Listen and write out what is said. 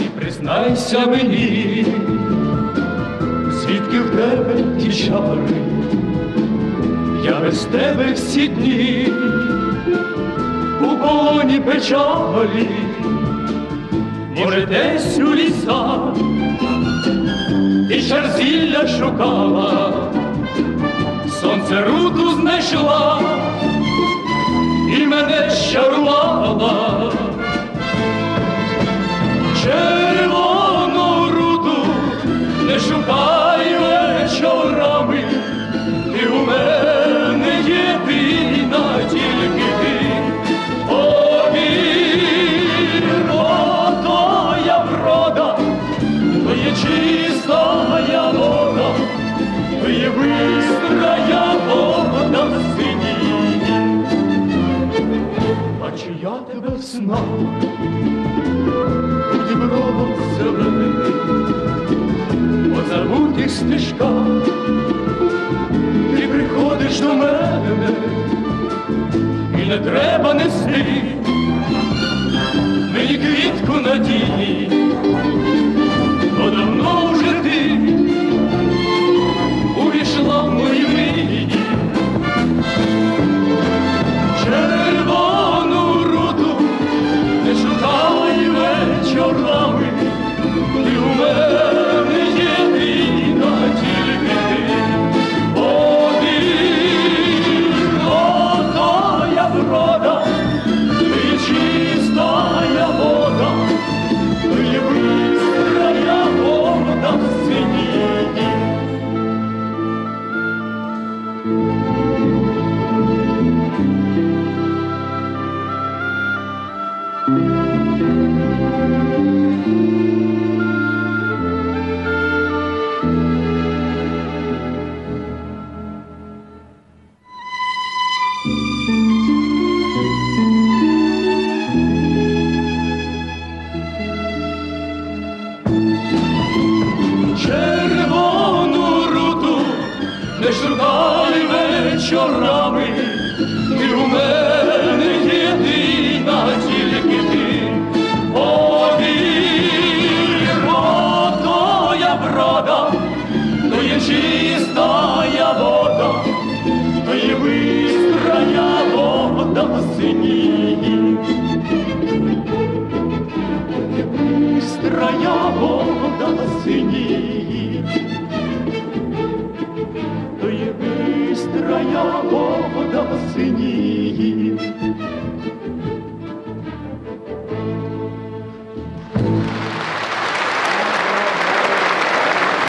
І признайся мені, звідки в тебе ті чари, я без тебе всі дні, у полоні печалі, може, десь у лісах, і черзілля шукала, сонце руду знайшла. То є чистая вода, то є бистрая вода в синій. А чи я тебе знав? у Дібровом зелений, по забутих стежках, ти приходиш до мене, і не треба нести червону руту не шукай вечорами, Бистрая вода в синій. Быстрая вода синій, то є быстрая вода синій.